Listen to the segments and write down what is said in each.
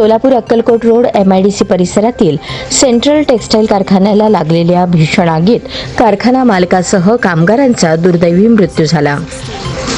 Solapur Akkalkot road M I D C परिसरातील central textile कारखान्याला लागलेल्या भीषण आगीत कारखाना मालकासह कामगारांचा दुर्दैवी मृत्यू झाला.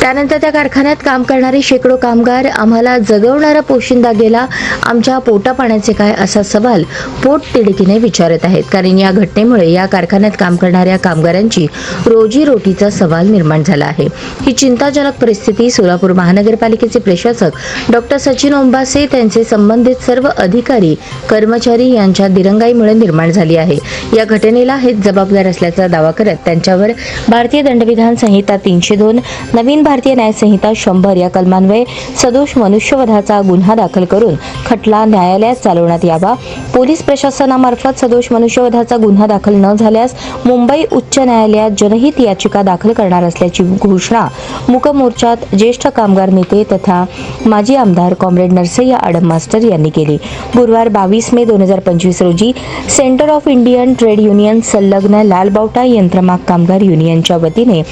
त्यानंतर त्या कारखान्यात काम करणारे शेकडो कामगार आम्हाला जगवणारा पोशिंदा गेला. आमच्या पोटापाण्याचे काय असा सवाल पोट तिडकीने विचारत आहेत. कारण या घटनेमुळे या कारखान्यात काम करणाऱ्या कामगारांची रोजीरोटीचा सवाल निर्माण झाला आहे. ही चिंताजनक परिस्थिती सोलापूर महानगरपालिकेचे प्रशासक डॉक्टर सचिन ओंबासे त्यांचे संबंधित सर्व अधिकारी कर्मचारी यांच्या दिरंगाईमुळे निर्माण झाली आहे. या घटनेला हेच जबाबदार असल्याचा दावा करत त्यांच्यावर भारतीय दंडविधान संहिता तीनशे दोन नवीन भारतीय न्यायसंहिता शंभर या कलमान्वये सदोष मनुष्यवधाचा गुन्हा दाखल करून खटला न्यायालयात चालवण्यात यावा. पोलीस प्रशासनामार्फत सदोष मनुष्यवधाचा गुन्हा दाखल न झाल्यास मुंबई उच्च न्यायालयात जनहित याचिका दाखल करणार असल्याची घोषणा मुकमोर्चात ज्येष्ठ कामगार नेते तथा माजी आमदार कॉम्रेड नरसय्या आडम मास्टर यांनी केली. गुरुवार बावीस मे दोन हजार पंचवीस रोजी centre of Indian trade union संलग्न लालबावटा यंत्रमाग कामगार युनियनच्या वतीने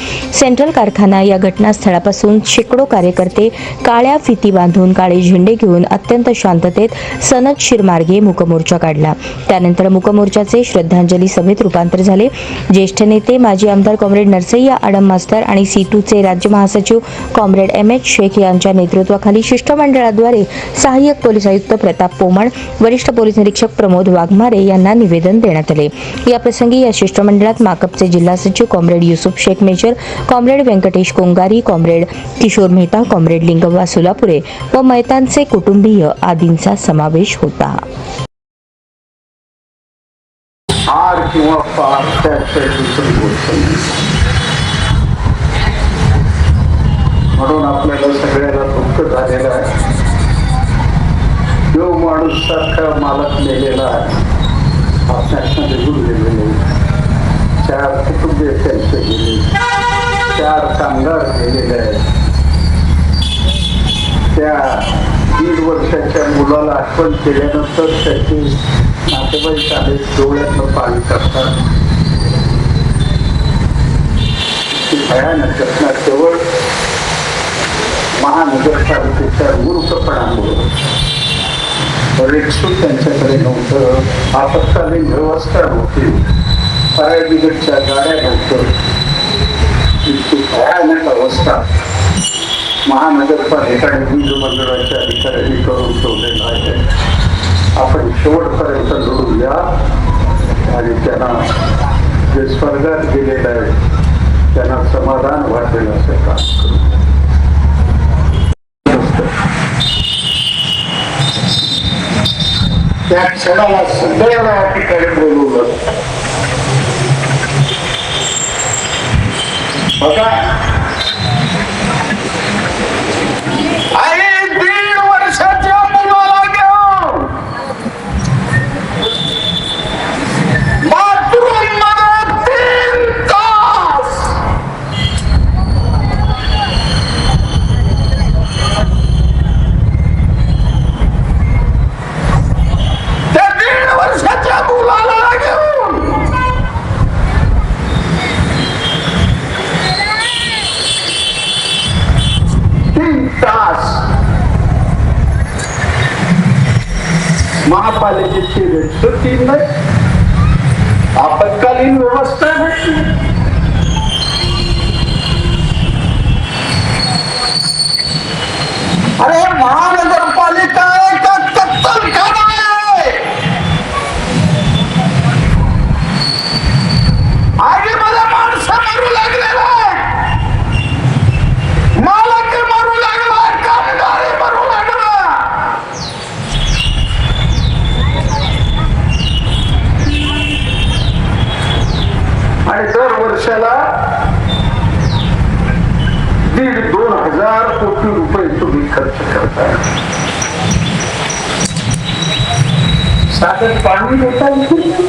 सेंट्रल कारखाना या घटनास्थळापासून शेकडो कार्यकर्ते काळ्या फिती बांधून काळे झेंडे घेऊन अत्यंत शांत शांततेत सनद शिरमार्गे मुकमोर्चा काढला. त्यानंतर मुकमोर्चाचे श्रद्धांजली सभेत रूपांतर झाले. ज्येष्ठ नेते माजी आमदार कॉम्रेड नरसय्या आडम मास्तर आणि सी टूचे राज्य महासचिव कॉम्रेड एम एच शेख यांच्या नेतृत्वाखाली शिष्टमंडळाद्वारे सहाय्यक पोलीस आयुक्त प्रताप पोमण वरिष्ठ पोलीस निरीक्षक प्रमोद वाघमारे यांना निवेदन देण्यात आले. याप्रसंगी या शिष्टमंडळात माकपचे जिल्हा सचिव comrade Yusuf Shaikh major comrade Vyankatesh Kongari comrade Kishor Mehta comrade Lingavva Solapure व मैतांचे कुटुंबीय आदी व्यक्तींचा समावेश होता. हार किंवा पार त्याशिवाय दुसरी गोष्ट म्हणून आपल्याला सगळ्याला दुःख झालेलं आहे. जो माणूस सारखा मालक नेलेला आहे आपल्याला निघून गेलेले चार कुटुंबे त्यांचे गेले. चार कामगार गेलेले आहेत. त्या वर्षाच्या मुलाला आठवण केल्यानंतर त्याचे नातेवाईक आले डोळ्यातलं पाणी करतात भयानक घटना केवळ महानगरपालिकेच्या मूर्खपणामुळे. रेक्सून त्यांच्याकडे नव्हतं. आपत्कालीन व्यवस्था नव्हती. फायर ब्रिगेडच्या गाड्या नव्हतं महानगरपालिका आणि वीज मंडळाच्या अधिकाऱ्यांनी करून ठेवलेला आहे. आपण शेवटपर्यंत लढूया आणि त्यांना जे स्पर्धात गेलेलं आहे त्यांना समाधान वाटेल असं काम त्या क्षणाला सगळ्यांना या ठिकाणी बोलवलं. बघा अरे दीड वर्षाच्या मुलाला घेऊन बाथरूममध्ये तीन तास त्या दीड वर्षाच्या मुलाला घेऊन तीन तास महापालिकेची रेटसुटी नाही. आपत्कालीन व्यवस्था नाही अरे महानगरपालिका आहे का कत्तलखाना आहे आगीमध्ये माणसं मरू लागलेलं आहे मालक मरू लागला कामगार मरू लागला आणि दर वर्षाला दीड दोन हजार कोटी रुपये तुम्ही खर्च करताय. साधन पाणी देता येतील